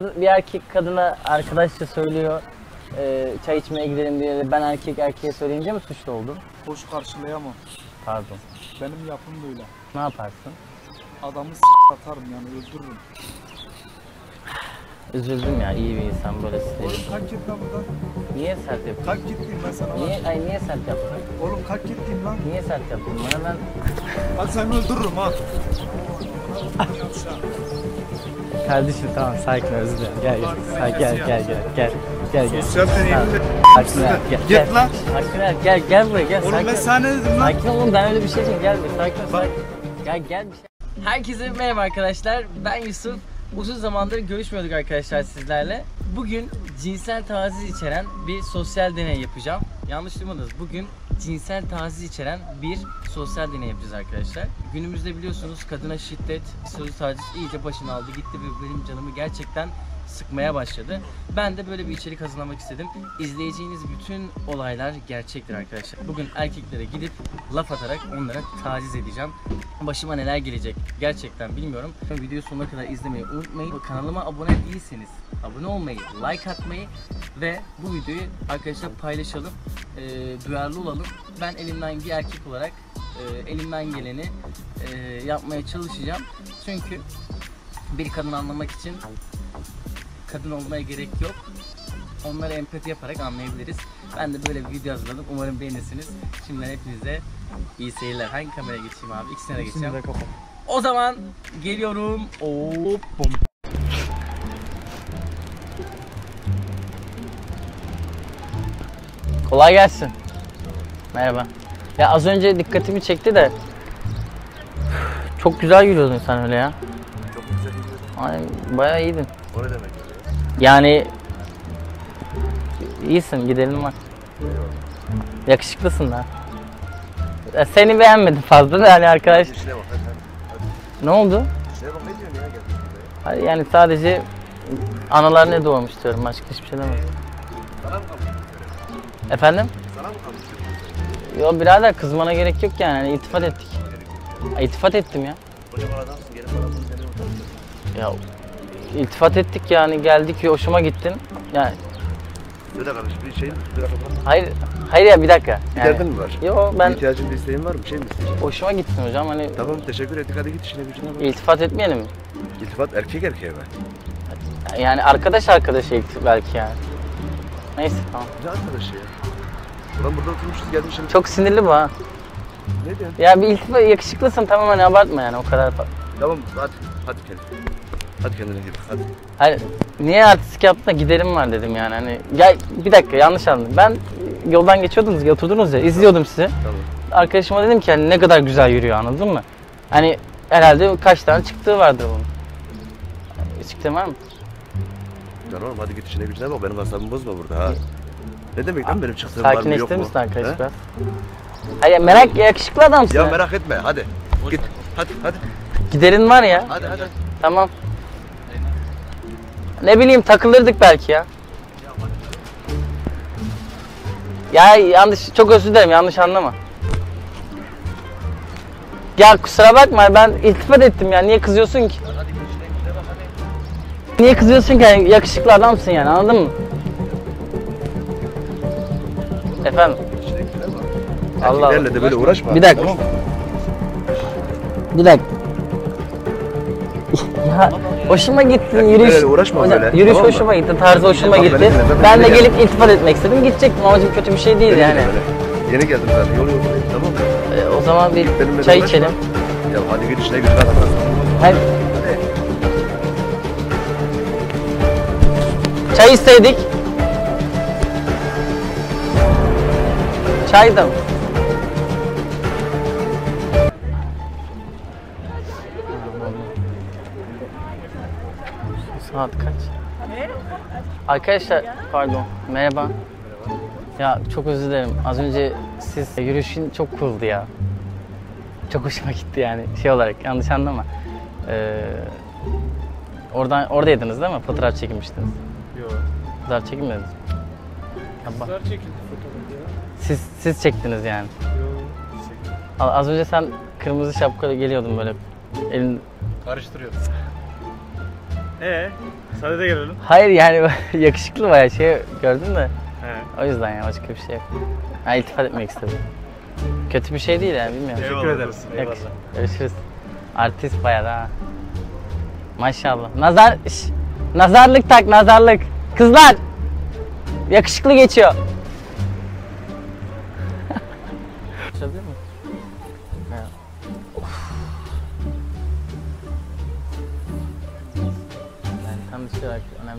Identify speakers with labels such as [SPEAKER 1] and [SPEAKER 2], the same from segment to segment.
[SPEAKER 1] Bir erkek kadına arkadaşça söylüyor e, çay içmeye gidelim diye ben erkek erkeğe söyleyince mi suçlu oldum?
[SPEAKER 2] Hoş karşılayamam.
[SPEAKER 1] Pardon.
[SPEAKER 2] Benim yapım böyle.
[SPEAKER 1] Ne yaparsın?
[SPEAKER 2] Adamı s*** atarım yani öldürürüm.
[SPEAKER 1] Üzüldüm ya iyi bir insan böyle
[SPEAKER 2] Oğlum
[SPEAKER 1] sinirli.
[SPEAKER 2] kalk git lan buradan.
[SPEAKER 1] Niye sert yaptın?
[SPEAKER 2] Kalk git diyeyim ben sana.
[SPEAKER 1] Niye, ay niye sert yaptın?
[SPEAKER 2] Oğlum kalk git diyeyim lan.
[SPEAKER 1] Niye sert yaptın? Bana ben
[SPEAKER 2] Bak seni öldürürüm ha.
[SPEAKER 1] Kardeşim tamam sakin özür dilerim. Gel gel. Sakin gel gel gel gel. Gel gel.
[SPEAKER 2] Sosyal deneyimle.
[SPEAKER 1] Hakkını ver, gel.
[SPEAKER 2] Git
[SPEAKER 1] gel.
[SPEAKER 2] lan.
[SPEAKER 1] Hakkını ver, gel gel buraya gel.
[SPEAKER 2] Oğlum ben sana ne dedim lan?
[SPEAKER 1] Sakin ol oğlum ben öyle bir şey diyeyim gel bir sakin ol sakin. Gel gel bir şey. Herkese merhaba arkadaşlar. Ben Yusuf. Uzun zamandır görüşmüyorduk arkadaşlar sizlerle. Bugün cinsel taciz içeren bir sosyal deney yapacağım. Yanlış duymadınız. Bugün cinsel taciz içeren bir sosyal deney yapacağız arkadaşlar. Günümüzde biliyorsunuz kadına şiddet, sözlü taciz iyice başını aldı gitti ve benim canımı gerçekten sıkmaya başladı. Ben de böyle bir içerik hazırlamak istedim. İzleyeceğiniz bütün olaylar gerçektir arkadaşlar. Bugün erkeklere gidip laf atarak onlara taciz edeceğim. Başıma neler gelecek gerçekten bilmiyorum. Videoyu sonuna kadar izlemeyi unutmayın. Kanalıma abone değilseniz abone olmayı, like atmayı ve bu videoyu arkadaşlar paylaşalım. Ee, duyarlı olalım. Ben elimden bir erkek olarak e, elimden geleni e, yapmaya çalışacağım. Çünkü bir kadını anlamak için kadın olmaya gerek yok. Onları empati yaparak anlayabiliriz. Ben de böyle bir video hazırladım. Umarım beğenirsiniz. Şimdiden hepinize iyi seyirler. Hangi kameraya geçeyim abi? İkisine de geçeceğim. O zaman geliyorum. Hop. bom. Kolay gelsin. Merhaba. Ya az önce dikkatimi çekti de çok güzel yürüyordun sen öyle ya.
[SPEAKER 3] Çok güzel gidiyor.
[SPEAKER 1] Ay, bayağı iyiydin.
[SPEAKER 3] O ne demek?
[SPEAKER 1] Yani iyisin gidelim var. Yakışıklısın da. Ya Seni beğenmedim fazla da yani arkadaş.
[SPEAKER 3] İşine bak hadi.
[SPEAKER 1] Ne oldu?
[SPEAKER 3] İşine bak ne diyorsun ya geldin buraya?
[SPEAKER 1] Hayır, Yani sadece analar ne doğurmuş diyorum başka hiçbir şey demedim.
[SPEAKER 3] Sana mı kalmış?
[SPEAKER 1] Efendim?
[SPEAKER 3] Sana mı kalmış?
[SPEAKER 1] Yo birader kızmana gerek yok yani. yani iltifat ettik. Ya, iltifat ettim ya.
[SPEAKER 3] Kocaman adamsın bana bunu seni.
[SPEAKER 1] Ya iltifat ettik yani geldik hoşuma gittin. Yani
[SPEAKER 3] Söyle kardeşim bir şey mi? Bir dakika
[SPEAKER 1] hayır hayır ya bir dakika.
[SPEAKER 3] Bir
[SPEAKER 1] Yani,
[SPEAKER 3] derdin mi var?
[SPEAKER 1] Yo
[SPEAKER 3] Bir
[SPEAKER 1] ben
[SPEAKER 3] ihtiyacın bir isteğin var mı? Bir şey mi istiyorsun?
[SPEAKER 1] hoşuma gittin hocam hani
[SPEAKER 3] Tamam teşekkür ettik hadi git işine gücüne bak.
[SPEAKER 1] iltifat etmeyelim mi?
[SPEAKER 3] İltifat erkek erkeğe mi?
[SPEAKER 1] Yani arkadaş arkadaşa iltifat belki yani. Neyse tamam.
[SPEAKER 3] Ne arkadaşı ya? Ulan burada oturmuşuz gelmişim.
[SPEAKER 1] Çok sinirli bu ha.
[SPEAKER 3] Ne diyorsun?
[SPEAKER 1] Ya bir iltifat yakışıklısın tamam hani abartma yani o kadar.
[SPEAKER 3] Tamam hadi. Hadi kendine. Hadi kendine git hadi.
[SPEAKER 1] Hayır niye artistik yaptın da giderim var dedim yani hani. Gel bir dakika yanlış anladım. Ben yoldan geçiyordunuz ya oturdunuz ya izliyordum sizi.
[SPEAKER 3] Tamam.
[SPEAKER 1] Arkadaşıma dedim ki hani ne kadar güzel yürüyor anladın mı? Hani herhalde kaç tane çıktığı vardır bunun. Çıktı var mı?
[SPEAKER 3] Lan oğlum hadi git işine gücüne bak benim asabımı bozma burada ha. Ne demek lan benim çıktığım var mı yok
[SPEAKER 1] Sakinleştirir
[SPEAKER 3] mu?
[SPEAKER 1] misin arkadaş
[SPEAKER 3] He?
[SPEAKER 1] biraz? Hayır merak yakışıklı adamsın.
[SPEAKER 3] Ya merak etme hadi. Git hadi hadi.
[SPEAKER 1] Giderin var ya.
[SPEAKER 3] Hadi hadi.
[SPEAKER 1] Tamam. Ne bileyim takılırdık belki ya. Ya yanlış çok özür dilerim yanlış anlama. Ya kusura bakma ben iltifat ettim ya niye kızıyorsun ki? Niye kızıyorsun ki Yani yakışıklı adamsın yani anladın mı? Efendim. Allah Allah.
[SPEAKER 3] De böyle uğraşma.
[SPEAKER 1] Bir dakika.
[SPEAKER 3] Tamam
[SPEAKER 1] bir dakika. Ya hoşuma gitti yürüyüş.
[SPEAKER 3] Uğraşma
[SPEAKER 1] Hocam,
[SPEAKER 3] böyle,
[SPEAKER 1] Yürüyüş
[SPEAKER 3] tamam
[SPEAKER 1] hoşuma gitti, tarzı hoşuma gitti.
[SPEAKER 3] dinle, ben
[SPEAKER 1] de
[SPEAKER 3] böyle
[SPEAKER 1] gelip iltifat etmek istedim. Gidecektim amacım kötü bir şey değil
[SPEAKER 3] Beni
[SPEAKER 1] yani.
[SPEAKER 3] böyle. Yeni geldim zaten yol yoldayım tamam mı?
[SPEAKER 1] Ee, o zaman bir
[SPEAKER 3] Benimle
[SPEAKER 1] çay içelim.
[SPEAKER 3] Ya hadi git bak.
[SPEAKER 1] Hadi.
[SPEAKER 3] Hadi.
[SPEAKER 1] Çay istedik. Çay da mı? Saat kaç? Arkadaşlar pardon merhaba. Ya çok özür dilerim. Az önce siz yürüyüşün çok cool'du ya. Çok hoşuma gitti yani şey olarak yanlış anlama. Ee, oradan oradaydınız değil mi? Fotoğraf çekmiştiniz.
[SPEAKER 2] Yok.
[SPEAKER 1] Fotoğraf. Ya bak,
[SPEAKER 2] Kızlar çekildi fotoğrafı ya.
[SPEAKER 1] siz siz çektiniz yani.
[SPEAKER 2] Yok.
[SPEAKER 1] A- Az önce sen kırmızı şapkayla geliyordun böyle elin
[SPEAKER 2] Karıştırıyoruz. Ee, sade de gelelim.
[SPEAKER 1] Hayır yani yakışıklı bayağı şey gördün mü?
[SPEAKER 2] He.
[SPEAKER 1] O yüzden ya başka bir şey yok. Ha iltifat etmek istedim. Kötü bir şey değil yani bilmiyorum.
[SPEAKER 2] Teşekkür ederiz.
[SPEAKER 1] Yok, Görüşürüz. Artist bayağı da ha. Maşallah. Nazar, şş, nazarlık tak nazarlık. Kızlar. Yakışıklı geçiyor.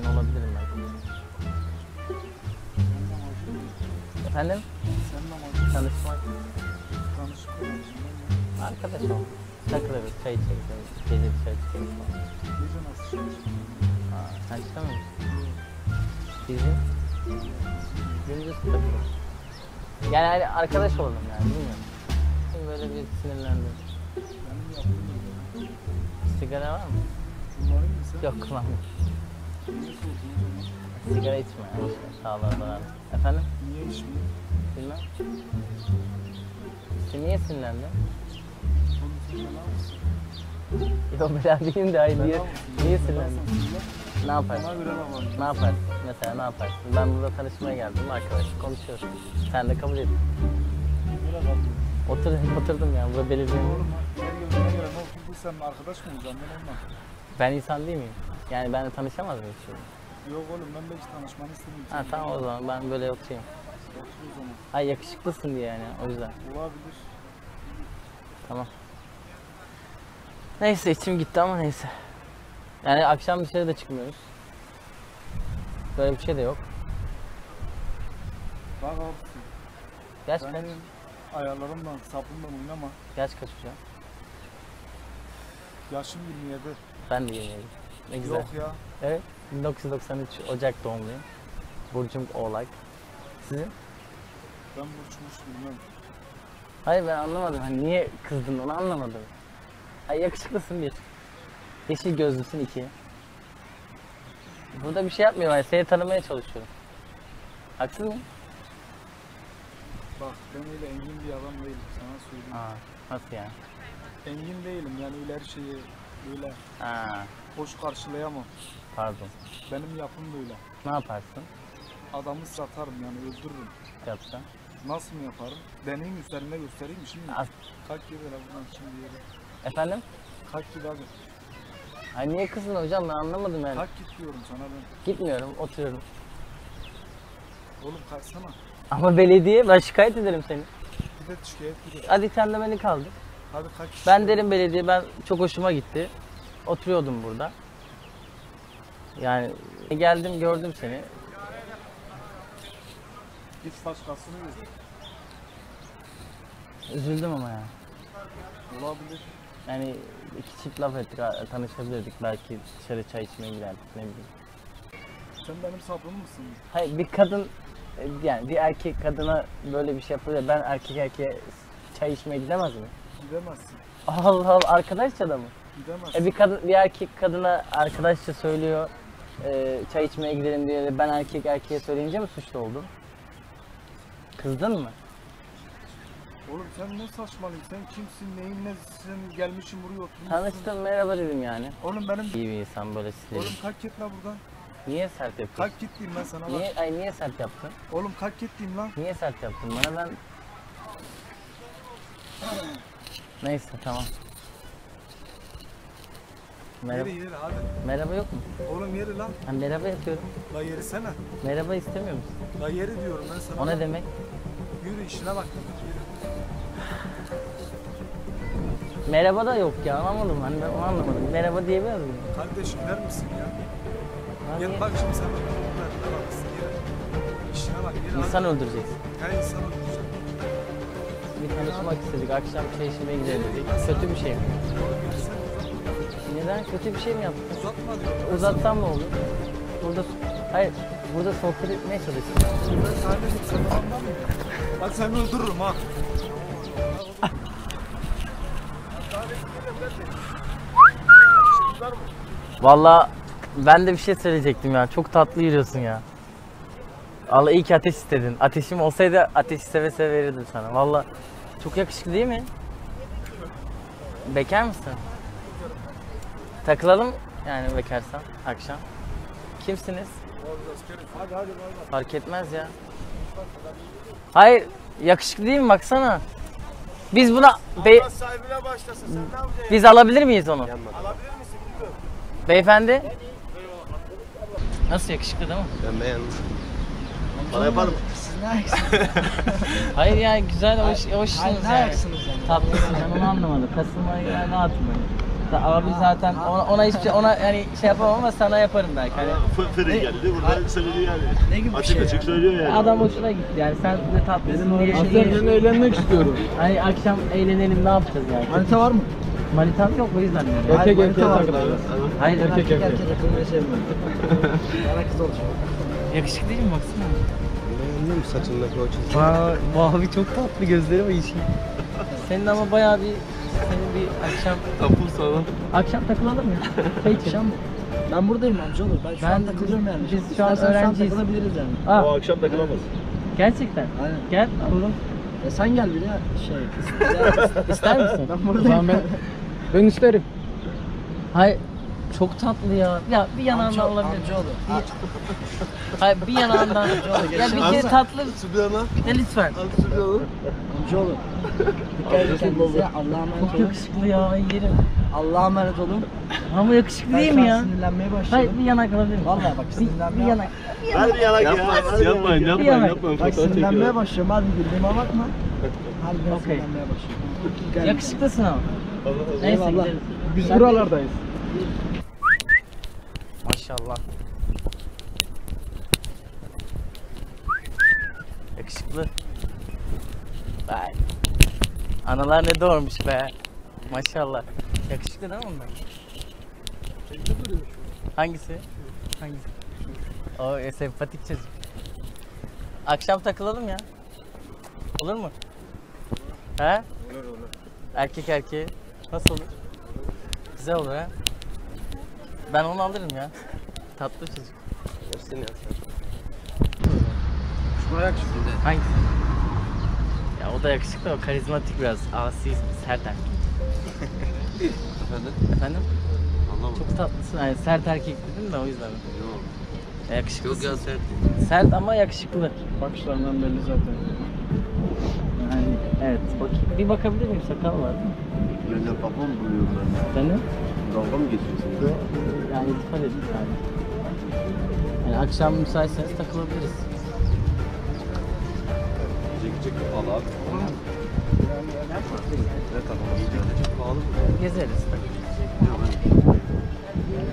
[SPEAKER 1] Önemli olabilirim belki. Efendim?
[SPEAKER 2] Seninle
[SPEAKER 1] Tanışmak.
[SPEAKER 2] tanışıp
[SPEAKER 1] Arkadaş ol. Takılırız, çay içeriz, gece dışarı çıkarız falan.
[SPEAKER 2] gece nasıl şey
[SPEAKER 1] Aa, sen çıkamıyor musun? Bizim gündüz takılırız. Yani hani arkadaş olalım yani bilmiyorum. Şimdi böyle bir sinirlendim.
[SPEAKER 2] Benim yaptığım
[SPEAKER 1] Sigara var mı?
[SPEAKER 2] Kullanayım mı sen?
[SPEAKER 1] Yok kullanmıyorum. Sigara içme yani. Sağlığa zararlı. Efendim?
[SPEAKER 2] Niye içmeyeyim?
[SPEAKER 1] Bilmem. Sen niye sinirlendin?
[SPEAKER 2] Bela?
[SPEAKER 1] Yok ben değilim de hayır niye,
[SPEAKER 2] Bela
[SPEAKER 1] niye
[SPEAKER 2] Bela
[SPEAKER 1] sinirlendin? Ne yaparsın? Ne yaparsın? Mesela ne yaparsın? Ben burada tanışmaya geldim arkadaş konuşuyoruz. Sen de kabul et.
[SPEAKER 2] Nereye kaldın?
[SPEAKER 1] Otur, oturdum yani burada belirleyeyim.
[SPEAKER 2] Oğlum? Sen arkadaş mı olacaksın? Ben olmam.
[SPEAKER 1] Ben insan değil miyim? Yani benimle tanışamaz mıyız şimdi?
[SPEAKER 2] Yok oğlum ben hiç tanışmanı istemiyorum.
[SPEAKER 1] Ha tamam o zaman ben böyle oturayım.
[SPEAKER 2] Otur o zaman.
[SPEAKER 1] Ay yakışıklısın diye yani o yüzden.
[SPEAKER 2] Olabilir.
[SPEAKER 1] Tamam. Neyse içim gitti ama neyse. Yani akşam dışarı da çıkmıyoruz. Böyle bir şey de yok.
[SPEAKER 2] Bak abisi.
[SPEAKER 1] Yaş kaç?
[SPEAKER 2] Benim ayarlarımla, sapımla oynama.
[SPEAKER 1] Yaş kaç hocam?
[SPEAKER 2] Yaşım 27.
[SPEAKER 1] Ben de yeniyim. Ne güzel.
[SPEAKER 2] Yok ya.
[SPEAKER 1] Evet. 1993 Ocak doğumluyum. Burcum Oğlak. Sizin?
[SPEAKER 2] Ben burçmuş bilmem.
[SPEAKER 1] Hayır ben anlamadım. Hani niye kızdın onu anlamadım. Ay yakışıklısın bir. Yeşil gözlüsün iki. Burada bir şey yapmıyorum. Yani seni tanımaya çalışıyorum. Haksız mıyım?
[SPEAKER 2] Bak ben öyle engin bir adam değilim sana söyleyeyim.
[SPEAKER 1] Aa, nasıl yani?
[SPEAKER 2] Engin değilim yani öyle her şeyi böyle
[SPEAKER 1] Aa,
[SPEAKER 2] hoş karşılayamam.
[SPEAKER 1] pardon.
[SPEAKER 2] Benim yapım böyle.
[SPEAKER 1] Ne yaparsın?
[SPEAKER 2] Adamı satarım yani öldürürüm.
[SPEAKER 1] Yapsan.
[SPEAKER 2] Nasıl mı yaparım? Deneyim üzerinde göstereyim mi şimdi.
[SPEAKER 1] Az-
[SPEAKER 2] Kalk hele buradan şimdi yere.
[SPEAKER 1] Efendim?
[SPEAKER 2] Kalk git hadi.
[SPEAKER 1] Ay niye kızdın hocam ben anlamadım yani.
[SPEAKER 2] Kalk git diyorum sana ben.
[SPEAKER 1] Gitmiyorum, oturuyorum.
[SPEAKER 2] Oğlum kalksana.
[SPEAKER 1] Ama belediye ben şikayet ederim seni.
[SPEAKER 2] Bir de şikayet bir de.
[SPEAKER 1] Hadi sen de beni kaldır.
[SPEAKER 2] Hadi kalk.
[SPEAKER 1] Ben derim belediye ben çok hoşuma gitti. Oturuyordum burada. Yani geldim gördüm seni.
[SPEAKER 2] Git başkasını gör.
[SPEAKER 1] Üzüldüm ama ya.
[SPEAKER 2] Olabilir.
[SPEAKER 1] Yani iki çift laf ettik, tanışabilirdik. Belki dışarı çay içmeye giderdik ne bileyim.
[SPEAKER 2] Sen benim sabrım mısın?
[SPEAKER 1] Hayır bir kadın e, yani bir erkek kadına böyle bir şey yapıyor. Ben erkek erkeğe çay içmeye gidemez mi?
[SPEAKER 2] Gidemezsin.
[SPEAKER 1] Allah Allah arkadaşça da mı?
[SPEAKER 2] Gidemezsin.
[SPEAKER 1] E bir kadın bir erkek kadına arkadaşça söylüyor e, çay içmeye gidelim diye ben erkek erkeğe söyleyince mi suçlu oldum? Kızdın mı?
[SPEAKER 2] Oğlum sen ne saçmalıyorsun? Sen kimsin? Neyin nesin? Gelmişim buraya oturmuşsun.
[SPEAKER 1] Tanıştım merhaba dedim yani.
[SPEAKER 2] Oğlum benim...
[SPEAKER 1] İyi bir insan böyle sinirli.
[SPEAKER 2] Oğlum kalk git lan buradan.
[SPEAKER 1] Niye sert yapıyorsun?
[SPEAKER 2] Kalk git diyeyim ben sana bak.
[SPEAKER 1] Niye, ay niye sert yaptın?
[SPEAKER 2] Oğlum kalk git diyeyim lan.
[SPEAKER 1] Niye sert yaptın bana ben... Neyse tamam. Merhaba,
[SPEAKER 2] Yeri yeri hadi.
[SPEAKER 1] merhaba yok mu?
[SPEAKER 2] Oğlum yeri lan.
[SPEAKER 1] Ha, merhaba yapıyorum.
[SPEAKER 2] La yeri sana.
[SPEAKER 1] Merhaba istemiyor musun?
[SPEAKER 2] La yeri diyorum ben sana.
[SPEAKER 1] O ne demek?
[SPEAKER 2] Yürü işine bak. Yürü.
[SPEAKER 1] Merhaba da yok ya anlamadım ben onu anlamadım. Merhaba diyebilir miyim?
[SPEAKER 2] Kardeş gider misin ya?
[SPEAKER 1] Ha,
[SPEAKER 2] Gel bak şimdi sen bak. Bak bak. Yere. İşine bak. Yere
[SPEAKER 1] İnsan öldüreceksin.
[SPEAKER 2] Her insan öldürecek.
[SPEAKER 1] Bir tanışmak istedik, akşam çay içmeye gidelim dedik. Kötü bir şey mi? Neden? Kötü bir şey mi yaptın?
[SPEAKER 2] uzatma diyorum.
[SPEAKER 1] Uzatsam ne olur? Burada, hayır, burada sohbet etmeye çalışıyorum.
[SPEAKER 2] Ben kardeşim sen ondan mı? Bak seni öldürürüm ha.
[SPEAKER 1] Valla ben de bir şey söyleyecektim ya. Çok tatlı yürüyorsun ya. Allah iyi ki ateş istedin. Ateşim olsaydı ateşi seve seve verirdim sana. Valla çok yakışıklı değil mi? Bekar mısın? Takılalım Yani bakarsan akşam. Kimsiniz?
[SPEAKER 2] Hadi hadi.
[SPEAKER 1] Fark etmez ya. Hayır, yakışıklı değil mi baksana? Biz buna be-
[SPEAKER 2] Allah sahibine başlasın sen ne yapacaksın?
[SPEAKER 1] biz alabilir miyiz onu?
[SPEAKER 2] Alabilir misin bilmiyorum.
[SPEAKER 1] Beyefendi? Nasıl yakışıklı değil mi?
[SPEAKER 3] Ben beğendim. Bana yapalım.
[SPEAKER 1] Hayır ya güzel hoş hoşsunuz
[SPEAKER 4] Hayır, ne
[SPEAKER 1] yani.
[SPEAKER 4] ayaksınız yani?
[SPEAKER 1] Tatlısın ben onu anlamadım. Kasılmaya yani rahatım ben. Ta- Abi zaten ona, ona hiçbir şey ona yani şey yapamam ama sana yaparım belki. Hani
[SPEAKER 5] Fırın geldi burada söyledi yani.
[SPEAKER 4] Ne gibi bir
[SPEAKER 5] Açık
[SPEAKER 4] şey
[SPEAKER 5] açık
[SPEAKER 4] ya?
[SPEAKER 5] söylüyor yani.
[SPEAKER 1] adam hoşuna gitti yani sen de tatlısın diye.
[SPEAKER 2] Ben eğlenmek istiyorum.
[SPEAKER 1] Hani akşam eğlenelim ne yapacağız yani?
[SPEAKER 4] Manita var mı?
[SPEAKER 1] Manitam yok o yüzden diyorum.
[SPEAKER 4] Erkek erkeğe
[SPEAKER 1] Hayır
[SPEAKER 4] Erkek
[SPEAKER 1] erkek
[SPEAKER 4] erkeğe takılmayı sevmiyorum. Bana kız olacak.
[SPEAKER 1] Yakışıklı değil mi baksana?
[SPEAKER 3] Beğendim saçındaki o çizgi.
[SPEAKER 1] Vay, mavi çok tatlı gözleri var yeşil. Senin ama bayağı bir senin bir akşam
[SPEAKER 3] sana.
[SPEAKER 1] akşam takılalım mı? Peki.
[SPEAKER 4] Akşam ben buradayım amca olur. Ben şu
[SPEAKER 1] Ben-
[SPEAKER 4] an takılıyorum yani.
[SPEAKER 1] biz şu an
[SPEAKER 4] İstersen
[SPEAKER 1] öğrenciyiz.
[SPEAKER 4] takılabiliriz yani.
[SPEAKER 1] Aa,
[SPEAKER 5] O akşam takılamaz.
[SPEAKER 1] gerçekten.
[SPEAKER 4] Aynen.
[SPEAKER 1] Gel alalım.
[SPEAKER 4] E sen gel bir de şey.
[SPEAKER 1] İster misin?
[SPEAKER 4] ben buradayım.
[SPEAKER 2] ben, ben isterim.
[SPEAKER 1] Hayır. Çok tatlı ya. Ya bir yanağından alabilir.
[SPEAKER 4] Amcaoğlu.
[SPEAKER 1] Hayır bir yanağından. ya bir kere tatlı.
[SPEAKER 3] Sübyan'a.
[SPEAKER 1] Ne lütfen.
[SPEAKER 3] Al Sübyan'a.
[SPEAKER 4] Amcaoğlu. Dikkat edin kendinize. Allah'a emanet
[SPEAKER 1] Çok
[SPEAKER 4] olun.
[SPEAKER 1] yakışıklı ya yerim.
[SPEAKER 4] Allah'a emanet olun.
[SPEAKER 1] Ama yakışıklı değil
[SPEAKER 4] Ben
[SPEAKER 1] mi ya?
[SPEAKER 4] sinirlenmeye
[SPEAKER 1] Hayır
[SPEAKER 4] başladım.
[SPEAKER 1] bir yanak alabilir miyim?
[SPEAKER 4] Vallahi bak
[SPEAKER 1] Bir,
[SPEAKER 4] sinirlenmeye
[SPEAKER 1] bir yanak.
[SPEAKER 5] Hadi yanak ya.
[SPEAKER 3] Yapma,
[SPEAKER 5] Yapmayın
[SPEAKER 1] Bir
[SPEAKER 5] yapmayın
[SPEAKER 1] yanak.
[SPEAKER 5] yapmayın.
[SPEAKER 4] Bak sinirlenmeye başlıyorum. Hadi güldüğüme bakma. Harbiden
[SPEAKER 1] Okey.
[SPEAKER 4] sinirlenmeye başlıyorum.
[SPEAKER 1] Yakışıklısın ama. Neyse gidelim.
[SPEAKER 2] Biz buralardayız.
[SPEAKER 1] Maşallah. Yakışıklı. Vay. Analar ne doğurmuş be. Maşallah. Yakışıklı değil mi onlar? Hangisi? Hangisi? O e, sempatik çocuk. Akşam takılalım ya. Olur mu? He?
[SPEAKER 2] Olur olur.
[SPEAKER 1] Erkek erkeğe. Nasıl olur? Güzel olur ha. Ben onu alırım ya. Tatlı çocuk.
[SPEAKER 3] Versin ya sen.
[SPEAKER 2] Şuna yak şimdi.
[SPEAKER 1] Hangisi? Ya o da yakışıklı o karizmatik biraz. Asi, sert erkek.
[SPEAKER 3] Efendim?
[SPEAKER 1] Efendim?
[SPEAKER 3] Anlamadım.
[SPEAKER 1] Çok tatlısın. Yani sert erkek dedim de o yüzden.
[SPEAKER 3] Yok.
[SPEAKER 1] Ya yakışıklısın.
[SPEAKER 3] Yok ya sen.
[SPEAKER 1] Sert ama yakışıklı.
[SPEAKER 2] Bakışlarından belli zaten.
[SPEAKER 1] Yani evet. Bak, bir bakabilir miyim? Sakal var değil mi?
[SPEAKER 3] Böyle kafa mı buluyorum ben?
[SPEAKER 1] Efendim?
[SPEAKER 3] Dalga mı geçiyorsun?
[SPEAKER 1] Yani iltifat edin sadece. Yani akşam müsaitseniz takılabiliriz.
[SPEAKER 3] Çekecek kapalı abi. Ne kapalı? Çekecek pahalı mı?
[SPEAKER 1] Gezeriz tabii.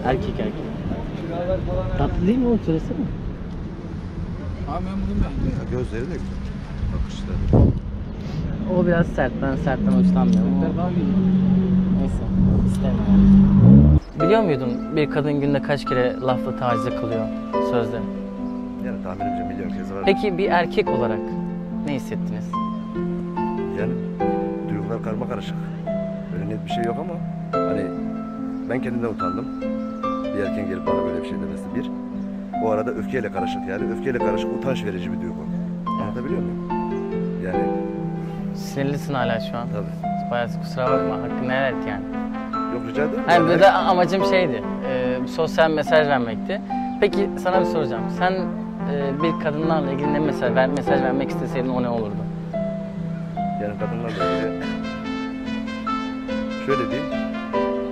[SPEAKER 1] Erkek erkek. Tatlı değil mi oğlum? Söylesene.
[SPEAKER 2] Abi ben bunu beğendim.
[SPEAKER 3] Gözleri de güzel. Bakışları.
[SPEAKER 1] O biraz sert. Ben sertten hoşlanmıyorum. Neyse. İsterim Biliyor muydun bir kadın günde kaç kere lafla tacize kılıyor sözde?
[SPEAKER 3] Yani tahminimce milyon kez var.
[SPEAKER 1] Peki bir erkek olarak ne hissettiniz?
[SPEAKER 3] Yani duygular karma karışık. Öyle net bir şey yok ama hani ben kendimden utandım. Bir erkeğin gelip bana böyle bir şey demesi bir. O arada öfkeyle karışık yani öfkeyle karışık utanç verici bir duygu. Anlatabiliyor muyum? Yani
[SPEAKER 1] Sinirlisin hala şu an.
[SPEAKER 3] tabii.
[SPEAKER 1] Bayağı kusura bakma. Hakkını helal et yani.
[SPEAKER 3] Rica ederim. Yani
[SPEAKER 1] bir de amacım şeydi. e, sosyal mesaj vermekti. Peki sana bir soracağım. Sen e, bir kadınlarla ilgili ne mesaj, ver, mesaj vermek isteseydin o ne olurdu?
[SPEAKER 3] Yani kadınlarla ilgili şöyle diyeyim.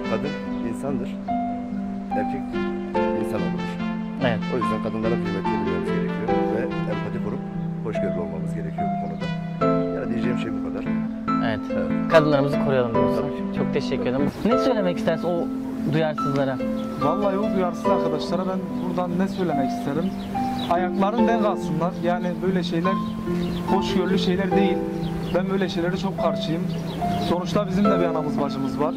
[SPEAKER 3] Kadın insandır. Erkek insan olur.
[SPEAKER 1] Evet.
[SPEAKER 3] O yüzden kadınlara kıymetli bilmemiz gerekiyor ve empati kurup hoşgörülü olmamız gerekiyor bu konuda. Yani diyeceğim şey bu kadar.
[SPEAKER 1] Evet. Kadınlarımızı koruyalım diyorsun.
[SPEAKER 3] Tabii.
[SPEAKER 1] Çok teşekkür ederim. Ne söylemek istersin o duyarsızlara?
[SPEAKER 2] Vallahi o duyarsız arkadaşlara ben buradan ne söylemek isterim? Ayakların denk alsınlar. Yani böyle şeyler hoşgörülü şeyler değil. Ben böyle şeylere çok karşıyım. Sonuçta bizim de bir anamız bacımız var.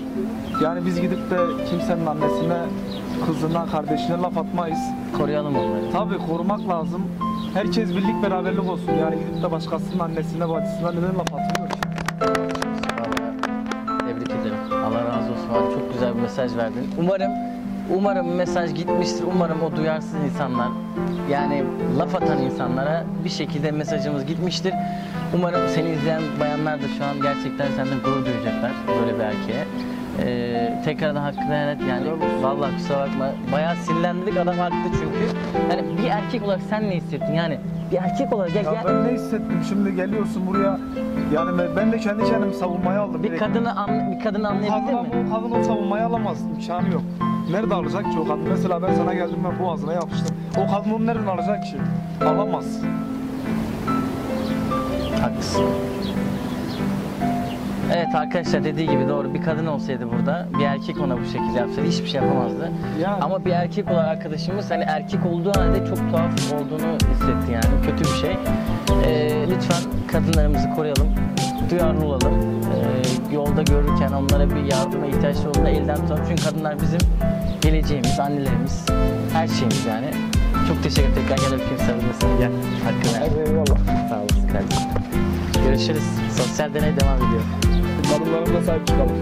[SPEAKER 2] Yani biz gidip de kimsenin annesine, kızına, kardeşine laf atmayız.
[SPEAKER 1] Koruyalım onları.
[SPEAKER 2] Tabii korumak lazım. Herkes birlik beraberlik olsun. Yani gidip de başkasının annesine, bacısına neden laf atmıyor ki?
[SPEAKER 1] Abi. Çok güzel bir mesaj verdin. Umarım umarım mesaj gitmiştir. Umarım o duyarsız insanlar yani laf atan insanlara bir şekilde mesajımız gitmiştir. Umarım seni izleyen bayanlar da şu an gerçekten senden gurur duyacaklar böyle bir erkeğe. Ee, tekrardan hakkını helal et yani vallahi kusura bakma bayağı sinirlendik adam haklı çünkü yani bir erkek olarak sen ne hissettin yani bir erkek olarak gel
[SPEAKER 2] Ya
[SPEAKER 1] gel
[SPEAKER 2] ben ne hissettim şimdi geliyorsun buraya yani ben- de kendi kendimi savunmaya aldım.
[SPEAKER 1] bir
[SPEAKER 2] direkt.
[SPEAKER 1] kadını an, bir kadını anlayabildin
[SPEAKER 2] Kadın,
[SPEAKER 1] mi?
[SPEAKER 2] kadın o savunmayı alamaz. imkanı yok. Nerede alacak ki o kadın? Mesela ben sana geldim ben boğazına yapıştım. O kadın onu nereden alacak ki? Alamaz.
[SPEAKER 1] Haklısın. Evet arkadaşlar dediği gibi doğru bir kadın olsaydı burada bir erkek ona bu şekilde yapsaydı hiçbir şey yapamazdı.
[SPEAKER 2] Yani
[SPEAKER 1] Ama bir erkek olan arkadaşımız hani erkek olduğu halde çok tuhaf olduğunu hissetti yani kötü bir şey. Ee, lütfen kadınlarımızı koruyalım, duyarlı olalım. Ee, yolda görürken onlara bir yardıma ihtiyaçları olduğunda elden tutalım. Çünkü kadınlar bizim geleceğimiz, annelerimiz, her şeyimiz yani. Çok teşekkür ederim. Tekrar gel öpeyim sarılmasını gel. Hakkını ver.
[SPEAKER 2] eyvallah.
[SPEAKER 1] Sağ olasın kardeşim. Görüşürüz. Sosyal deney devam ediyor.
[SPEAKER 2] Kadınlarımıza sahip çıkalım.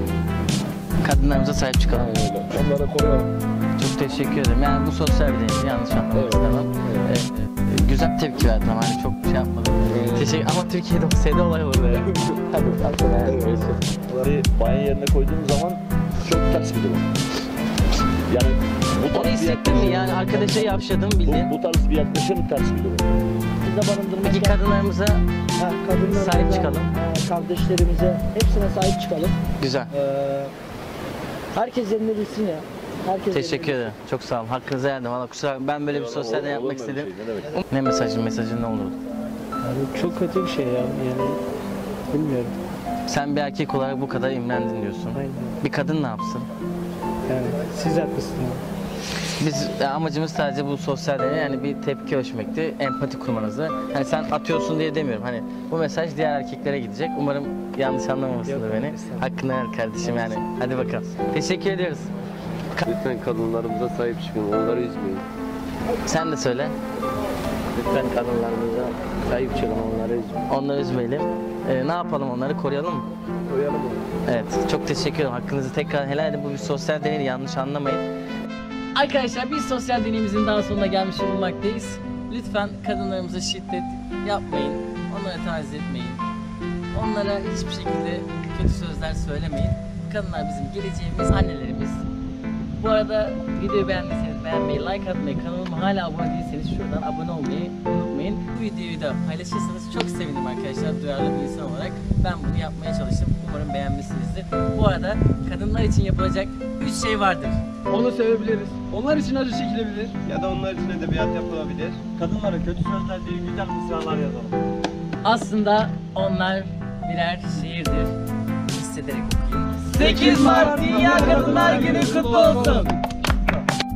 [SPEAKER 1] Kadınlarımıza sahip çıkalım.
[SPEAKER 2] Onları koruyalım.
[SPEAKER 1] Çok teşekkür ederim. Yani bu sosyal bir deneydi. Yanlış anlamak
[SPEAKER 2] Evet.
[SPEAKER 1] istemem. Ee, güzel tepki verdim hani çok şey yapmadım. Teşekkür Ama Türkiye'de olsaydı olay olurdu. ya. Hadi bakalım. Görüşürüz.
[SPEAKER 5] Bir bayan yerine koyduğum zaman çok ters bir durum. Yani bu tarz bir
[SPEAKER 1] hissettin mi? Yani arkadaşa yavşadım
[SPEAKER 5] bu,
[SPEAKER 1] bildiğin.
[SPEAKER 5] bu tarz bir yaklaşım ters bir durum.
[SPEAKER 4] Bizde barındırmak
[SPEAKER 1] Peki kadınlarımıza
[SPEAKER 4] Ha, kadınlarımıza,
[SPEAKER 1] sahip çıkalım.
[SPEAKER 4] ha, kardeşlerimize hepsine sahip çıkalım.
[SPEAKER 1] güzel.
[SPEAKER 4] Ee, herkes yerini bilsin ya. Herkes
[SPEAKER 1] Teşekkür ederim. Çok sağ olun. Hakkınızı verdim. Valla kusura ben böyle bir sosyal deney yapmak
[SPEAKER 5] Olur
[SPEAKER 1] istedim.
[SPEAKER 5] şey? Ne?
[SPEAKER 1] Ne mesajın? Mesajın ne olurdu?
[SPEAKER 4] bilsin. çok kötü bir şey ya yani bilmiyorum.
[SPEAKER 1] Sen bir erkek olarak bu kadar imrendin diyorsun.
[SPEAKER 4] Aynen.
[SPEAKER 1] Bir kadın ne yapsın?
[SPEAKER 4] Yani siz haklısınız.
[SPEAKER 1] Biz e, amacımız sadece bu sosyal deney yani bir tepki ölçmekti, empati kurmanızı. Hani sen atıyorsun diye demiyorum. Hani bu mesaj diğer erkeklere gidecek. Umarım yanlış anlamamışsındır beni. Hakkını ver kardeşim yani. Hadi bakalım. Teşekkür ediyoruz.
[SPEAKER 6] Lütfen kadınlarımıza sahip çıkın, onları üzmeyin.
[SPEAKER 1] Sen de söyle.
[SPEAKER 6] Lütfen kadınlarımıza sahip çıkın, onları üzmeyin.
[SPEAKER 1] Onları üzmeyelim. Ee, ne yapalım onları koruyalım mı?
[SPEAKER 6] Koyalım onu.
[SPEAKER 1] Evet. Çok teşekkür ederim. Hakkınızı tekrar helal edin. Bu bir sosyal deney yanlış anlamayın. Arkadaşlar bir sosyal deneyimizin daha sonuna gelmiş bulunmaktayız. Lütfen kadınlarımıza şiddet yapmayın. Onlara taciz etmeyin. Onlara hiçbir şekilde kötü sözler söylemeyin. Kadınlar bizim geleceğimiz, annelerimiz. Bu arada videoyu beğendiyseniz beğenmeyi, like atmayı, kanalıma hala abone değilseniz şuradan abone olmayı unutmayın. Bu videoyu da paylaşırsanız çok sevinirim arkadaşlar duyarlı bir insan olarak. Ben bunu yapmaya çalıştım. Umarım beğenmişsinizdir. Bu arada kadınlar için yapılacak 3 şey vardır.
[SPEAKER 7] Onu sevebiliriz. Onlar için acı çekilebilir. Ya da onlar için edebiyat yapılabilir.
[SPEAKER 5] Kadınlara kötü sözler değil, güzel mısralar yazalım.
[SPEAKER 1] Aslında onlar birer şiirdir. Hissederek okuyun.
[SPEAKER 7] 8 Mart Dünya Kadınlar Günü kutlu olsun.